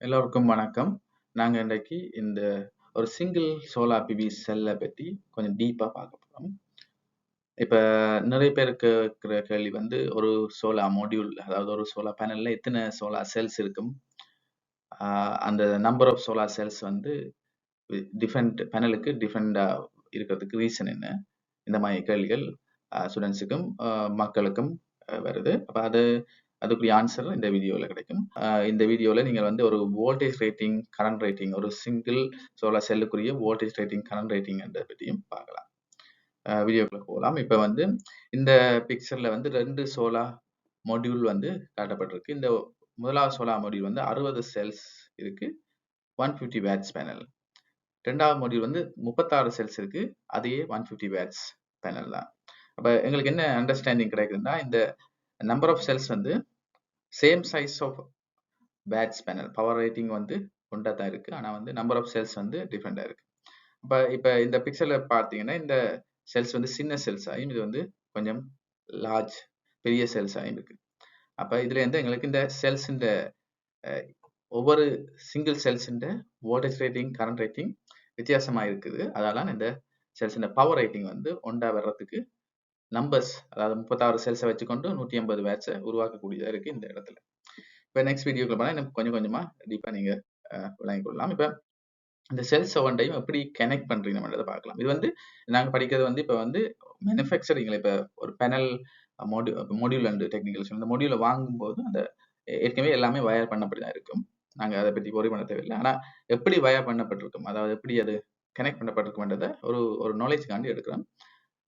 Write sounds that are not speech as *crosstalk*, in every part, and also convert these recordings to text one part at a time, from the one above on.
எல்லோருக்கும் வணக்கம். நாங்கள் இன்றைக்கு இந்த ஒரு சிங்கிள் சோலார் பிவி செல்லை பற்றி கொஞ்சம் டீப்பாக பார்க்க போகிறோம் இப்போ நிறைய பேருக்கு இருக்கிற கேள்வி வந்து ஒரு சோலார் மாடியூல் அதாவது ஒரு சோலார் பேனலில் எத்தனை சோலார் செல்ஸ் இருக்கும்? அந்த நம்பர் ஆஃப் சோலார் செல்ஸ் வந்து டிஃப்ரெண்ட் பேனலுக்கு டிஃப்ரெண்டா இருக்கிறதுக்கு ரீசன் என்ன? இந்த மாதிரி கேள்விகள் ஸ்டூடெண்ட்ஸுக்கும் மக்களுக்கும் வருது. அப்போ அது அதுக்குரிய ஆன்சர் இந்த வீடியோவில் கிடைக்கும். இந்த வீடியோவில் நீங்கள் வந்து ஒரு வோல்டேஜ் ரேட்டிங், கரண்ட் ரேட்டிங் ஒரு சிங்கிள் சோலார் செல்லுக்குரிய வோல்டேஜ் ரேட்டிங், கரண்ட் ரேட்டிங் பற்றியும் பார்க்கலாம். ஆஹ் வீடியோக்குள்ள போகலாம். இப்போ வந்து இந்த பிக்சரில் வந்து ரெண்டு சோலார் மொடியூல் வந்து காட்டப்பட்டிருக்கு. இந்த முதலாவது சோலார் மொடியூல் வந்து 60 செல்ஸ் இருக்குது ஒன் ஃபிஃப்டி வேட்ஸ் பேனல். ரெண்டாவது மொடியூல் வந்து 36 செல்ஸ் இருக்குது அதையே ஒன் ஃபிஃப்டி வேட்ஸ் பேனல் தான். அப்போ எங்களுக்கு என்ன அண்டர்ஸ்டாண்டிங் கிடைக்குதுன்னா இந்த நம்பர் ஆஃப் செல்ஸ் வந்து same size of batch panel power rating வந்து ஒன்றா தான் இருக்கு. ஆனா வந்து நம்பர் ஆஃப் செல்ஸ் வந்து டிஃப்ரெண்டா இருக்கு. இப்ப இப்போ இந்த பிக்சர்ல பார்த்தீங்கன்னா இந்த செல்ஸ் வந்து சின்ன செல்ஸ் ஆகியும் இது வந்து கொஞ்சம் லார்ஜ் பெரிய செல்ஸ் ஆகியும் இருக்கு. அப்ப இதுல இருந்து எங்களுக்கு இந்த செல்ஸின் இந்த ஒவ்வொரு single cells voltage rating current rating வித்தியாசமாக இருக்குது. அதனால இந்த செல்ஸ் பவர் ரேட்டிங் வந்து ஒன்றா வர்றதுக்கு நம்பர்ஸ் அதாவது முப்பத்தாறு செல்ஸை வச்சுக்கொண்டு நூற்றி ஐம்பது பேட்சை உருவாக்கக்கூடியதாக இருக்கு இந்த இடத்துல. இப்போ நெக்ஸ்ட் வீடியோக்கு போனால் இன்னும் கொஞ்சம் கொஞ்சமாக டீப்பாக நீங்கள் விளங்கி கொள்ளலாம். இப்போ இந்த செல்ஸ் ஒவ்வொன்றையும் எப்படி கனெக்ட் பண்ணுறீங்கன்றதை பார்க்கலாம். இது வந்து நாங்கள் படிக்கிறது வந்து இப்போ வந்து மேனுஃபேக்சரிங்கில் இப்போ ஒரு panel module module and technical இந்த மொடியூலை வாங்கும்போது அந்த ஏற்கனவே எல்லாமே வயர் பண்ணப்படி தான் இருக்கும். நாங்கள் அதை பற்றி பொறி பண்ண தேவையில்லை. ஆனால் எப்படி வயர் பண்ணப்பட்டிருக்கும்? அதாவது எப்படி அது கனெக்ட் பண்ணப்பட்டிருக்கும்ன்றதை ஒரு ஒரு நாலேஜ்காண்டி எடுக்கிறோம்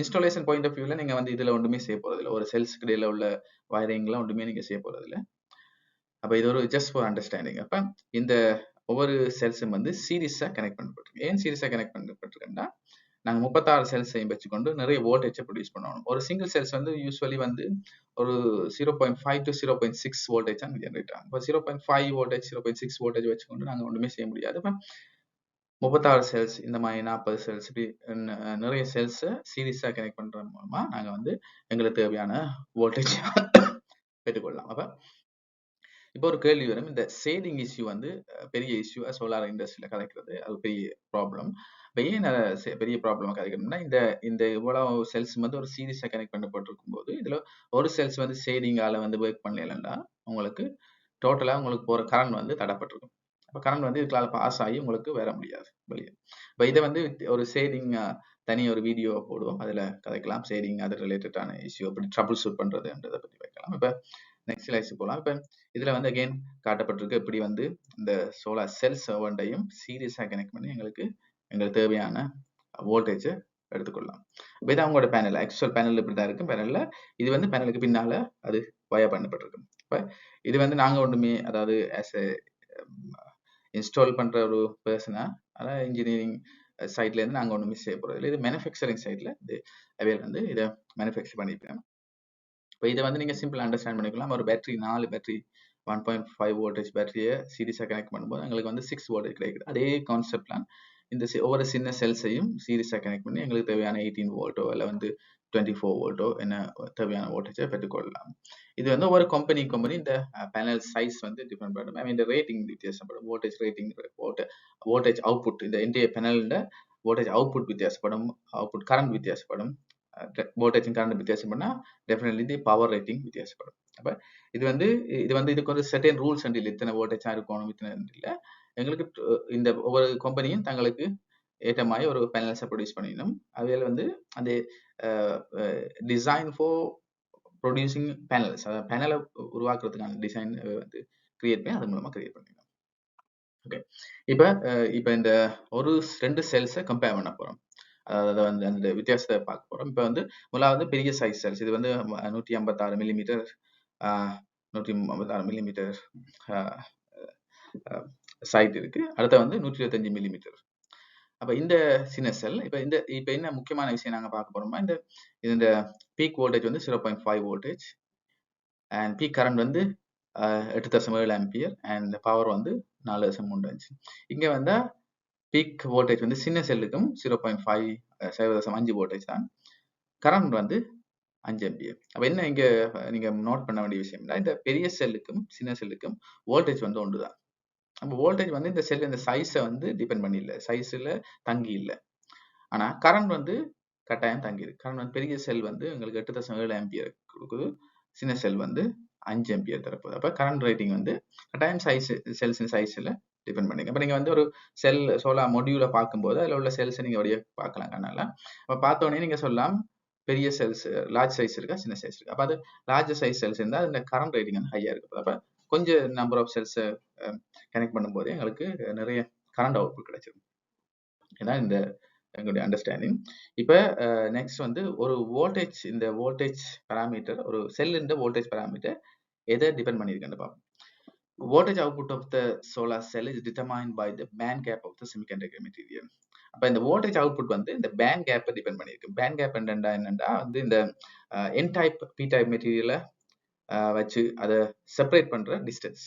இன்ஸ்டாலேஷன் பாயிண்ட் ஆஃப் வியூல நீங்க வந்து இதுல ஒன்றுமே செய்ய போறது இல்லை ஒரு செல்ஸ்க்கு இடையில உள்ள வயரிங்லாம் ஒன்றுமே நீங்க செய்ய போறது இல்லை அப்ப இது ஒரு ஜஸ்ட் ஃபார் அண்டர்ஸ்டாண்டிங் அப்ப இந்த ஒவ்வொரு செல்ஸும் வந்து சீரியஸா கனெக்ட் பண்ணப்பட்டிருக்கு. ஏன் சீரியஸா கனெக்ட் பண்ணப்பட்டிருக்குன்னா நாங்க முப்பத்தாறு செல்ஸையும் வச்சுக்கொண்டு நிறைய வோல்டேஜை ப்ரொடியூஸ் பண்ணணும். ஒரு சிங்கிள் செல்ஸ் வந்து யூஸ்வலி வந்து ஒரு zero point five to zero point six voltage தான் ஜென்ரேட் ஆகும். இப்போ zero point five voltage zero point six voltage வச்சுக்கொண்டு நாங்கள் ஒன்றுமே செய்ய முடியாது. இப்போ முப்பத்தாறு செல்ஸ் இந்த மாதிரி நாற்பது செல்ஸ் இப்படி நிறைய செல்ஸை சீரியஸாக கனெக்ட் பண்ணுறது மூலமா நாங்கள் வந்து எங்களுக்கு தேவையான வோல்டேஜ் *coughs* பெற்றுக்கொள்ளலாம். அப்போ இப்போ ஒரு கேள்வி வரும். இந்த சேடிங் இஷ்யூ வந்து பெரிய இஷ்யூ சோலார் இண்டஸ்ட்ரியில் கலைக்கிறது அது பெரிய ப்ராப்ளம் இப்போ ஏன் பெரிய ப்ராப்ளம் கதைக்கணும்னா இந்த இந்த இவ்வளவு செல்ஸ் வந்து ஒரு சீரியஸாக கனெக்ட் பண்ணப்பட்டிருக்கும் போது இதில் ஒரு செல்ஸ் வந்து சேடிங்கால வந்து ஒர்க் பண்ணலன்னா உங்களுக்கு டோட்டலாக உங்களுக்கு போகிற கரண்ட் வந்து தடப்பட்டிருக்கும். அப்போ கரண்ட் வந்து இதுக்களால் பாஸ் ஆகி உங்களுக்கு வர முடியாது வெளியே. இப்போ இதை வந்து ஒரு சேவிங் தனி ஒரு வீடியோ போடுவோம். அதில் கதைக்கலாம். சேவிங் அது ரிலேட்டடான இஷ்யூ அப்படி ட்ரபிள் ஷூட் பண்ணுறதுன்றதை பற்றி வைக்கலாம். இப்போ நெக்ஸ்ட் லைஸ் போகலாம் இப்போ இதில் வந்து அகெயின் காட்டப்பட்டிருக்கு எப்படி வந்து இந்த சோலார் செல் சர்வண்டையும் சீரியஸாக கனெக்ட் பண்ணி எங்களுக்கு எங்களுக்கு தேவையான வோல்டேஜை எடுத்துக்கொள்ளலாம். இப்போ இது அவங்களோட பேனல் ஆக்சுவல் பேனல் இப்படி தான் இருக்கும் பேனலில் இது வந்து பேனலுக்கு பின்னால் அது வயர் பண்ணப்பட்டிருக்கும் இப்போ இது வந்து நாங்கள் ஒன்றுமே அதாவது ஆஸ் எ இன்ஸ்டால் பண்ணுற ஒரு பர்சனாக அதாவது இன்ஜினியரிங் சைட்லேருந்து நாங்கள் நாங்க ஒன்றுமே செய்ய போறது இல்லை இது மேனுஃபேக்சரிங் சைட்டில் இது அவையில் வந்து இதை மேனுஃபேக்சர் பண்ணிப்பேன் இப்போ இதை வந்து நீங்கள் சிம்பிள் அண்டர்ஸ்டாண்ட் பண்ணிக்கலாம். ஒரு பேட்டரி நாலு battery one point five voltage பேட்டரியை சீரியஸாக கனெக்ட் பண்ணும்போது எங்களுக்கு வந்து சிக்ஸ் வோல்டேஜ் கிடைக்குது. அதே கான்செப்ட்லாம் இந்த ஒவ்வொரு சின்ன செல்ஸையும் சீரியஸாக கனெக்ட் பண்ணி எங்களுக்கு தேவையான எயிட்டீன் வோல்ட்டோ இல்லை வந்து டுவெண்ட்டி ஃபோர் வோல்ட்டோ என்ன தேவையான வோல்டேஜை பெற்றுக்கொள்ளலாம். இது வந்து ஒரு கம்பெனி கம்பெனி இந்த பேனல் சைஸ் வந்து டிஃபரெண்ட் பண்ணும் ஐ மீன் இந்த ரேட்டிங் வித்தியாசப்படும் வோல்டேஜ் ரேட்டிங் வோல்டேஜ் அவுட்புட் இந்த இந்திய பேனலில் வோல்டேஜ் அவுட்புட் வித்தியாசப்படும். அவுட்புட் கரண்ட் வித்தியாசப்படும். வோல்டேஜ் கரண்ட் வித்தியாசம் பண்ணால் டெஃபினெட்லி இது பவர் ரேட்டிங் வித்தியாசப்படும். அப்போ இது வந்து இது வந்து இதுக்கு வந்து செட்டன் ரூல்ஸ் அண்ட் இல்லை இத்தனை வோல்டேஜாக இருக்கணும் இத்தனை இல்லை. எங்களுக்கு இந்த ஒவ்வொரு கம்பெனியும் தங்களுக்கு ஏற்ற ஒரு பேனல்ஸை ப்ரொடியூஸ் பண்ணிடணும் அதில் வந்து அந்த டிசைன் ஃபார் ப்ரொடியூசிங் பேனல்ஸ் அதாவது பேனலை உருவாக்குறதுக்கான டிசைன் வந்து கிரியேட் பண்ணி அது மூலமாக கிரியேட் பண்ணிடணும் ஓகே இப்போ இப்போ இந்த ஒரு ரெண்டு செல்ஸை கம்பேர் பண்ண போகிறோம் அதாவது வந்து அந்த வித்தியாசத்தை பார்க்க போகிறோம் இப்போ வந்து முதலாவது பெரிய சைஸ் செல்ஸ் இது வந்து நூற்றி ஐம்பத்தாறு மில்லிமீட்டர் நூற்றி ஐம்பத்தாறு மில்லிமீட்டர் சைட் இருக்குது அடுத்த வந்து நூற்றி இருபத்தஞ்சு மில்லிமீட்டர் அப்ப இந்த சின்ன இப்ப இந்த இப்ப என்ன முக்கியமான விஷயம் நாங்க பார்க்க போறோம்னா இந்த இந்த பீக் வோல்டேஜ் வந்து zero point five voltage and peak current வந்து எட்டு தசம் ஏழு ஆம்பியர் அண்ட் பவர் வந்து நாலு தசம் மூன்று அஞ்சு. இங்க வந்தா பீக் வோல்டேஜ் வந்து சின்ன செல்லுக்கும் ஜீரோ பாயிண்ட் ஃபைவ் சைவ தசம் அஞ்சு வோல்டேஜ் தான். கரண்ட் வந்து அஞ்சு எம்பியர் அப்ப என்ன இங்க நீங்க நோட் பண்ண வேண்டிய விஷயம்னா இந்த பெரிய செல்லுக்கும் சின்ன செல்லுக்கும் வோல்டேஜ் வந்து ஒன்று தான் அப்போ வோல்டேஜ் வந்து இந்த செல் இந்த சைஸை வந்து டிபெண்ட் பண்ணி இல்லை சைஸில் தங்கி இல்லை. ஆனால் கரண்ட் வந்து கட்டாயம் தங்கியிருக்கு. கரண்ட் வந்து பெரிய செல் வந்து உங்களுக்கு எட்டு தசம் ஏழு ஆம்பியர் கொடுக்குது. சின்ன செல் வந்து அஞ்சு ஆம்பியர் தரப்போகுது. அப்போ கரண்ட் ரேட்டிங் வந்து கட்டாயம் சைஸ் செல்ஸின் சைஸில் டிபெண்ட் பண்ணிங்க இப்போ நீங்கள் வந்து ஒரு செல் சோலார் மொடியூலை பார்க்கும்போது அதில் உள்ள செல்ஸை நீங்கள் அப்படியே பார்க்கலாம் கண்ணால். அப்போ பார்த்தோன்னே நீங்கள் சொல்லலாம் பெரிய செல்ஸ் லார்ஜ் சைஸ் இருக்கா சின்ன சைஸ் இருக்கா? அப்போ அது லார்ஜ் சைஸ் செல்ஸ் இருந்தால் அந்த கரண்ட் ரேட்டிங் வந்து ஹையாக இருக்குது அப்போ கொஞ்சம் நம்பர் ஆஃப் செல்ஸை கனெக்ட் பண்ணும்போது எங்களுக்கு நிறைய கரண்ட் அவுட்புட் கிடைச்சிடும் ஏன்னா இந்த எங்களுடைய அண்டர்ஸ்டாண்டிங் இப்போ நெக்ஸ்ட் வந்து ஒரு வோல்டேஜ் இந்த வோல்டேஜ் பராமீட்டர் ஒரு செல்லுன்ற வோல்டேஜ் பராமீட்டர் எதை டிபெண்ட் பண்ணியிருக்கேன்னு பார்ப்போம். Voltage output of the solar cell is determine by the band gap of the semiconductor material அப்போ இந்த வோல்டேஜ் அவுட்புட் வந்து இந்த பேண்ட் கேப்பை டிபெண்ட் பண்ணியிருக்கு. பேண்ட் கேப் என்னண்டா என்னண்டா வந்து இந்த என் டைப் பி டைப் மெட்டீரியலை வச்சு அதை செப்பரேட் பண்ற டிஸ்டன்ஸ்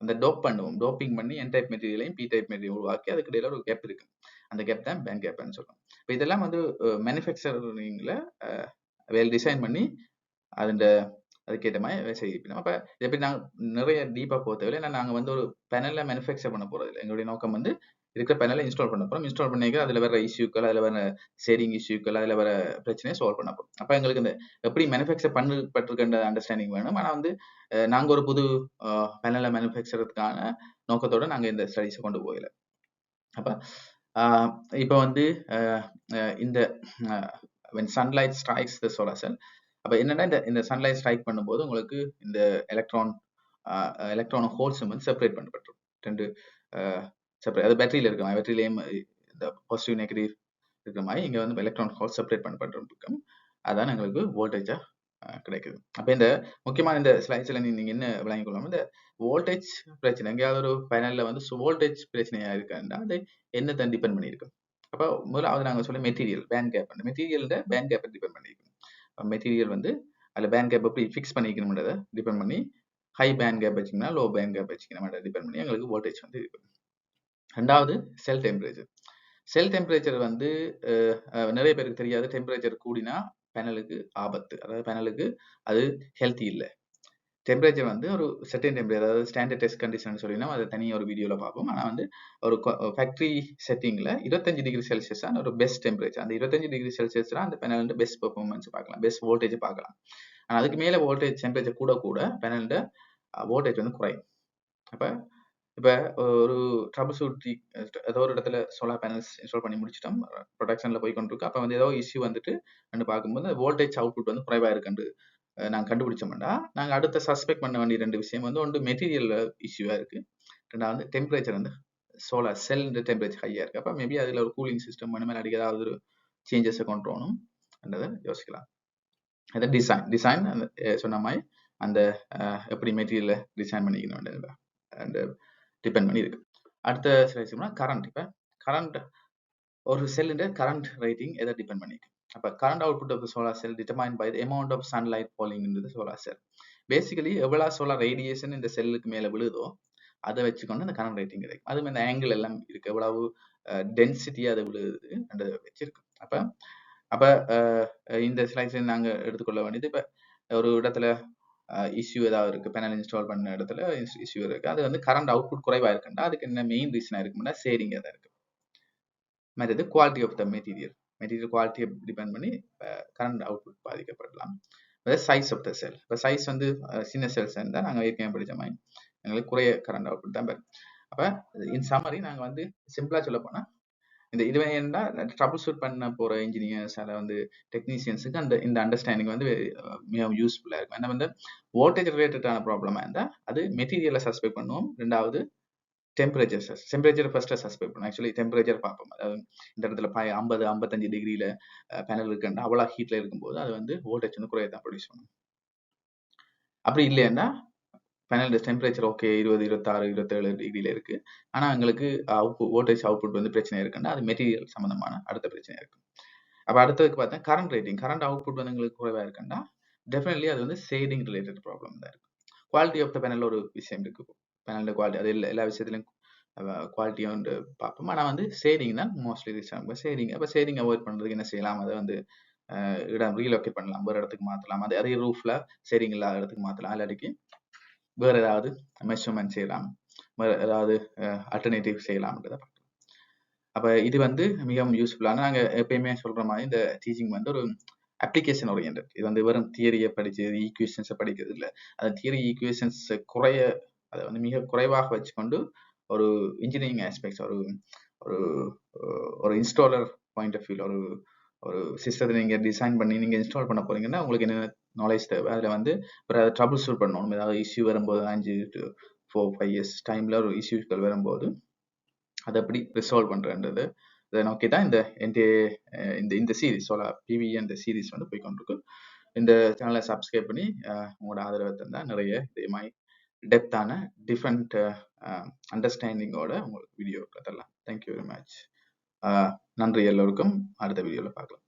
அந்த டோப் பண்ணுவோம். டோப்பிங் பண்ணி என் டைப் மெட்டீரியலையும் பி டைப் மெட்டீரியல் உருவாக்கி அதுக்கு இடையில ஒரு கேப் இருக்கு. அந்த கேப் தான் பேண்ட் கேப்னு சொல்லுவோம் இப்போ இதெல்லாம் வந்து மேனுஃபேக்சரிங்ல வேல் டிசைன் பண்ணி அதுண்ட அதுக்கேற்ற மாதிரி செய்யணும் அப்போ எப்படி நாங்கள் நிறைய டீப்பாக போக தேவையில்லை. ஏன்னா நாங்கள் வந்து ஒரு பேனலில் மேனுஃபேக்சர் பண்ண போகிறது இல்லை எங்களுடைய நோக்கம் வந்து இருக்கிற பேனலை இன்ஸ்டால் பண்ண போகிறோம் இன்ஸ்டால் பண்ணிக்க அதில் வர இஷ்யூக்கள் அதில் வர சேரிங் இஷ்யூக்கள் அதில் வர பிரச்சனையை சால்வ் பண்ண போகிறோம் அப்போ எங்களுக்கு இந்த எப்படி மேனுஃபேக்சர் பண்ணப்பட்டிருக்கின்ற அண்டர்ஸ்டாண்டிங் வேணும். ஆனால் வந்து நாங்கள் ஒரு புது பேனலை மேனுஃபேக்சருக்கான நோக்கத்தோட நாங்கள் இந்த ஸ்டடிஸை கொண்டு போகல. அப்போ இப்போ வந்து இந்த when sunlight strikes the solar cell அப்போ என்னன்னா இந்த இந்த சன்லைட் ஸ்ட்ரைக் பண்ணும்போது உங்களுக்கு இந்த எலக்ட்ரான் எலக்ட்ரான் ஹோல்ஸும் வந்து செப்பரேட் பண்ணப்பட்டிருக்கும் ரெண்டு செப்பரேட் அது பேட்டரியில் இருக்க மாதிரி பேட்டரியிலேயும் இந்த பாசிட்டிவ் நெகட்டிவ் இருக்கிற மாதிரி இங்கே வந்து எலக்ட்ரான் ஹால் செப்பரேட் பண்ணுறதுக்கும் அதான் எங்களுக்கு வோல்டேஜாக கிடைக்குது. அப்போ இந்த முக்கியமான இந்த ஸ்லைட்ஸில் நீங்கள் என்ன விளங்கி கொள்ளணும் இந்த வோல்டேஜ் பிரச்சனை எங்கேயாவது ஒரு பேனலில் வந்து வோல்டேஜ் பிரச்சனையாக இருக்காண்டா அது என்ன தான் டிபெண்ட் பண்ணியிருக்கும் அப்போ முதலாவது நாங்கள் சொல்ல மெட்டீரியல் பேண்ட் கேப் மெட்டீரியல்ட பேண்ட் கேப்பை டிபெண்ட் பண்ணியிருக்கோம் மெட்டீரியல் வந்து அதில் பேண்ட் கேப் எப்படி ஃபிக்ஸ் பண்ணிக்கணும்ன்றதை டிபெண்ட் பண்ணி ஹை பேண்ட் கேப் வச்சிங்கன்னா லோ பேண்ட் கேப் வச்சிக்கணும் டிபெண்ட் பண்ணி எங்களுக்கு வோல்டேஜ் வந்து இருக்கும் ரெண்டாவது செல் டெம்பரேச்சர் செல் டெம்பரேச்சர் வந்து நிறைய பேருக்கு தெரியாது. டெம்பரேச்சர் கூடினா பேனலுக்கு ஆபத்து. அதாவது பேனலுக்கு அது ஹெல்த்தி இல்லை. டெம்பரேச்சர் வந்து ஒரு செட்டின் டெம்பரேச்சர் அதாவது ஸ்டாண்டர்ட் டெஸ்ட் கண்டிஷன் சொல்லினா அதை தனியாக ஒரு வீடியோவில் பார்ப்போம். ஆனால் வந்து ஒரு ஃபேக்ட்ரி செட்டிங்கில் இருபத்தஞ்சு டிகிரி செல்சியஸ் தான் ஒரு பெஸ்ட் டெம்பரேச்சர் அந்த இருபத்தஞ்சு டிகிரி செல்சியஸ் தான் அந்த பேனல்ட பெஸ்ட் பெர்ஃபார்மன்ஸ் பார்க்கலாம். பெஸ்ட் வோல்டேஜ் பார்க்கலாம். ஆனால் அதுக்கு மேலே வோல்டேஜ் டெம்பரேச்சர் கூட கூட பேனல்ட வோல்டேஜ் வந்து குறையும். அப்போ இப்போ ஒரு ட்ரபிள் ஷூட் ஏதோ ஒரு இடத்துல சோலார் பேனல்ஸ் இன்ஸ்டால் பண்ணி முடிச்சிட்டோம். ப்ரொடக்ஷனில் போய் கொண்டிருக்கு. அப்போ வந்து ஏதோ இஷ்யூ வந்துட்டு ரெண்டு பார்க்கும்போது வோல்டேஜ் அவுட்புட் வந்து குறைவாக இருக்குண்டு நாங்கள் கண்டுபிடிச்சோம்னா நாங்கள் அடுத்த சஸ்பெக்ட் பண்ண வேண்டிய ரெண்டு விஷயம் வந்து ஒன்று மெட்டீரியல் இஷ்யூவாக இருக்குது ரெண்டாவது டெம்பரேச்சர் வந்து சோலார் செல் டெம்பரேச்சர் ஹையாக இருக்குது அப்போ மேபி அதில் ஒரு கூலிங் சிஸ்டம் பண்ண மாதிரி அடிக்க ஏதாவது ஒரு சேஞ்சஸை கொண்டு வரணும்ன்றதை யோசிக்கலாம். அது டிசைன் டிசைன் அந்த சொன்ன மாதிரி அந்த எப்படி மெட்டீரியலை டிசைன் பண்ணிக்கணும் அண்ட் டிபெண்ட் பண்ணி இருக்கு. அடுத்த சில கரண்ட் இப்போ கரண்ட் ஒரு செல்லுடைய கரண்ட் ரேட்டிங் எதை டிபெண்ட் பண்ணிருக்கு? அப்போ current output of solar cell determine by amount of sunlight falling solar cell basically எவ்வளோ சோலார் ரேடியேஷன் இந்த செல்லுக்கு மேலே விழுதோ அதை வச்சுக்கொண்டு அந்த கரண்ட் ரேட்டிங் கிடைக்கும். அதுவும் இந்த ஆங்கிள் எல்லாம் இருக்கு. எவ்வளவு டென்சிட்டி அது விழுது வச்சிருக்கு. அப்போ அப்போ இந்த ஸ்லைட்ஸை நாங்கள் எடுத்துக்கொள்ள வேண்டியது. இப்போ ஒரு இடத்துல இஷ்யூ ஏதாவது இருக்கு பேனல் இன்ஸ்டால் பண்ண இடத்துல இஷ்யூ இருக்கு. அது வந்து கரண்ட் அவுட்புட் குறைவாக இருக்குண்டா? அதுக்கு என்ன மெயின் ரீசனாக இருக்கும்னா சேரிங் தான் இருக்கு. மற்றது quality of the material material குவாலிட்டியை டிபெண்ட் பண்ணி கரண்ட் அவுட்புட் பாதிக்கப்படலாம். சைஸ் ஆஃப் த செல் இப்போ சைஸ் வந்து சின்ன செல்ஸ் இருந்தால் நாங்கள் ஏற்கனவே படித்த மாதிரி எங்களுக்கு குறைய கரண்ட் அவுட்புட் தான் பெறும் அப்போ இன் சம்மரி நாங்கள் வந்து சிம்பிளாக சொல்ல போனால் இந்த இதுவே என்ன ட்ரபிள் ஷூட் பண்ண போகிற இன்ஜினியர்ஸ் அதை வந்து டெக்னீஷியன்ஸுக்கு அந்த இந்த அண்டர்ஸ்டாண்டிங் வந்து மிகவும் யூஸ்ஃபுல்லாக இருக்கும். ஏன்னா வந்து வோல்டேஜ் ரிலேட்டடான ப்ராப்ளமாக இருந்தால் அது மெட்டீரியலை சஸ்பெக்ட் பண்ணுவோம் ரெண்டாவது டெம்பரேச்சர் டெம்பரேச்சர் ஃபர்ஸ்ட் சஸ்பெக்ட் பண்ணும். ஆக்சுவலி டெம்பரேச்சர் பார்ப்போம். அதாவது இந்த இடத்துல ப ஐம்பது ஐம்பத்தஞ்சு டிகிரியில் பேனல் இருக்குன்னா அவ்வளோ ஹீட்டில் இருக்கும்போது அது வந்து வோல்டேஜ் வந்து குறைய தான் ப்ரொடியூஸ் பண்ணும். அப்படி இல்லைன்னா பேனல் டெம்பரேச்சர் ஓகே இருபது இருபத்தாறு இருபத்தேழு டிகிரியில் இருக்கு. ஆனால் எங்களுக்கு அவுட் வோல்டேஜ் அவுட்புட் வந்து பிரச்சனை இருக்குன்னா அது மெட்டீரியல் சம்மந்தமான அடுத்த பிரச்சனை இருக்கு. அப்போ அடுத்ததுக்கு பார்த்தா கரண்ட் ரேட்டிங் கரண்ட் அவுட்புட் வந்து எங்களுக்கு குறைவாக இருக்குன்னா டெஃபினெட்லி அது வந்து சேடிங் ரிலேட்டட் ப்ராப்ளம் தான் இருக்கு. குவாலிட்டி ஆஃப் த பேனல் ஒரு விஷயம் இருக்கு. பேனலில் குவாலிட்டி அது எல்லா எல்லா விஷயத்துலையும் குவாலிட்டியாக வந்து பார்ப்போம். ஆனால் வந்து சேடிங் தான் மோஸ்ட்லி ரீச் ஆகும் சேடிங் அப்போ சேரிங் அவாய்ட் பண்ணுறதுக்கு என்ன செய்யலாம்? அதை வந்து இடம் ரீலோகேட் பண்ணலாம். ஒரு இடத்துக்கு மாற்றலாம் அதே அதே ரூஃபில் சேரிங் இல்லாத இடத்துக்கு மாற்றலாம் இல்லாட்டிக்கு வேறு ஏதாவது மெஷர்மெண்ட் செய்யலாம். வேற ஏதாவது அல்டர்னேட்டிவ் செய்யலாம்ன்றதை பார்க்கலாம். அப்போ இது வந்து மிகவும் யூஸ்ஃபுல்லான நாங்கள் எப்பயுமே சொல்கிற மாதிரி இந்த டீச்சிங் வந்து ஒரு அப்ளிகேஷன் ஓரியன்ட் இது வந்து வெறும் தியரியை படிச்சு ஈக்குவேஷன்ஸை படிக்கிறது இல்லை. அந்த தியரி ஈக்குவேஷன்ஸ் குறைய அதை வந்து மிக குறைவாக வச்சுக்கொண்டு ஒரு இன்ஜினியரிங் ஆஸ்பெக்ட்ஸ் ஒரு ஒரு ஒரு இன்ஸ்டாலர் பாயிண்ட் ஆஃப் வியூ ஒரு ஒரு சிஸ்டத்தை நீங்கள் டிசைன் பண்ணி நீங்கள் இன்ஸ்டால் பண்ண போறீங்கன்னா உங்களுக்கு என்னென்ன நாலேஜ் தேவை. அதில் வந்து இப்போ அதை ட்ரபிள் ஷூட் பண்ணணும். ஏதாவது இஷ்யூ வரும்போது அஞ்சு டு ஃபோர் ஃபைவ் இயர்ஸ் டைமில் ஒரு இஷ்யூஸ்கள் வரும்போது அதை எப்படி ரிசால்வ் பண்ணுறன்றது இதை நோக்கி தான் இந்த இந்த இந்த சீரிஸ் சோலா பிவி அந்த சீரிஸ் வந்து போய் கொண்டிருக்கு இந்த சேனலை சப்ஸ்கிரைப் பண்ணி உங்களோட ஆதரவை தந்தால் நிறைய இதே மாதிரி டெப்த்தான டிஃப்ரெண்ட் அண்டர்ஸ்டாண்டிங்கோட உங்களுக்கு வீடியோ தரலாம். தேங்க்யூ வெரி மச் நன்றி எல்லோருக்கும். அடுத்த வீடியோவில் பார்க்கலாம்.